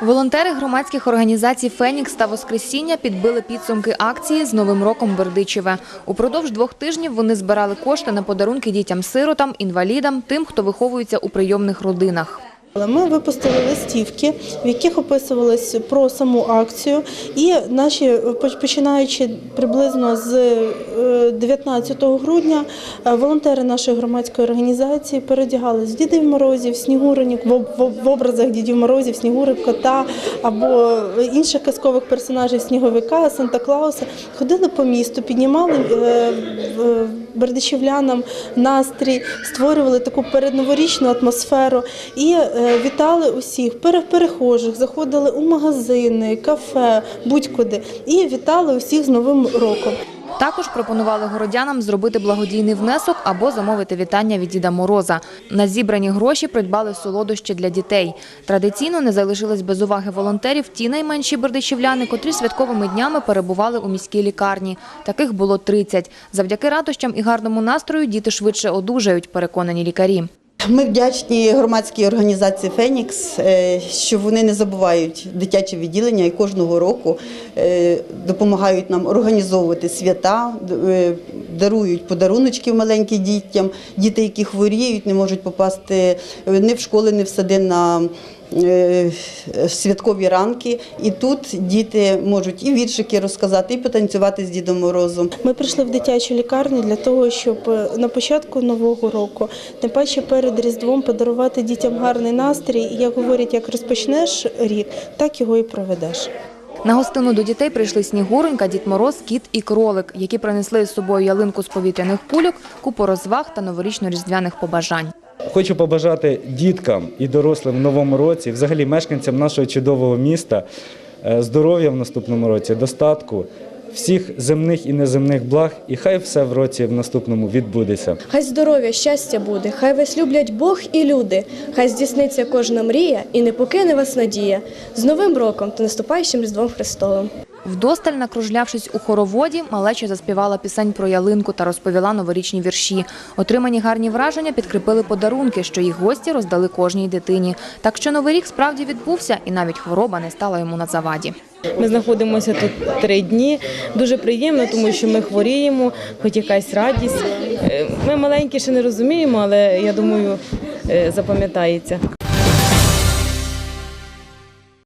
Волонтери громадських організацій Фенікс та Воскресіння підбили підсумки акції з Новим роком Бердичеве. Упродовж двох тижнів вони збирали кошти на подарунки дітям-сиротам, інвалідам, тим, хто виховується у прийомних родинах. Ми випустили листівки, в яких описувалось про саму акцію, і наші починаючи приблизно з е, 19 грудня, е, волонтери нашої громадської організації передягали з Дідів Морозів, Снігуренів в об- в об- в образах Дідів Морозів, Снігурик, кота або інших казкових персонажів Сніговика, Санта Клауса. Ходили по місту, піднімали е, в- бердичівлянам настрій, створювали таку передноворічну атмосферу і е, вітали усіх перехожих, заходили у магазини, кафе, будь-куди і вітали усіх з Новим роком. Також пропонували городянам зробити благодійний внесок або замовити вітання від Діда Мороза. На зібрані гроші придбали солодощі для дітей. Традиційно не залишились без уваги волонтерів ті найменші бердичівляни, котрі святковими днями перебували у міській лікарні. Таких було 30. Завдяки радощам і гарному настрою діти швидше одужають, переконані лікарі. Ми вдячні громадській організації Фенікс, е, що вони не забувають дитяче відділення і кожного року е, допомагають нам організовувати свята, е, дарують подаруночки маленьким дітям. Діти, які хворіють, не можуть попасти не в школи, ні в сади на святкові ранки. І тут діти можуть і віршики розказати, і потанцювати з Дідом Морозом. Ми прийшли в дитячу лікарню для того, щоб е, на початку нового року, тим паче перед Різдвом, подарувати дітям гарний настрій. І як говорять, як розпочнеш рік, так його і проведеш. На гостину до дітей прийшли Снігуренька, Дід Мороз, Кіт і Кролик, які принесли з собою ялинку з повітряних кульок, купу розваг та новорічно-різдвяних побажань. Хочу побажати діткам і дорослим в новому році, взагалі мешканцям нашого чудового міста, е, здоров'я в наступному році, достатку, всіх земних і неземних благ, і хай все в році в наступному відбудеться. Хай здоров'я, щастя буде, хай вас люблять Бог і люди, хай здійсниться кожна мрія і не покине вас надія. З Новим роком та наступаючим Різдвом Христовим. Вдосталь накружлявшись у хороводі, малеча заспівала пісень про ялинку та розповіла новорічні вірші. Отримані гарні враження підкріпили подарунки, що їх гості роздали кожній дитині. Так що новий рік справді відбувся, і навіть хвороба не стала йому на заваді. Ми знаходимося тут три дні. Дуже приємно, тому що ми хворіємо, хоч якась радість. Е, Ми маленькі ще не розуміємо, але я думаю, е, запам'ятається.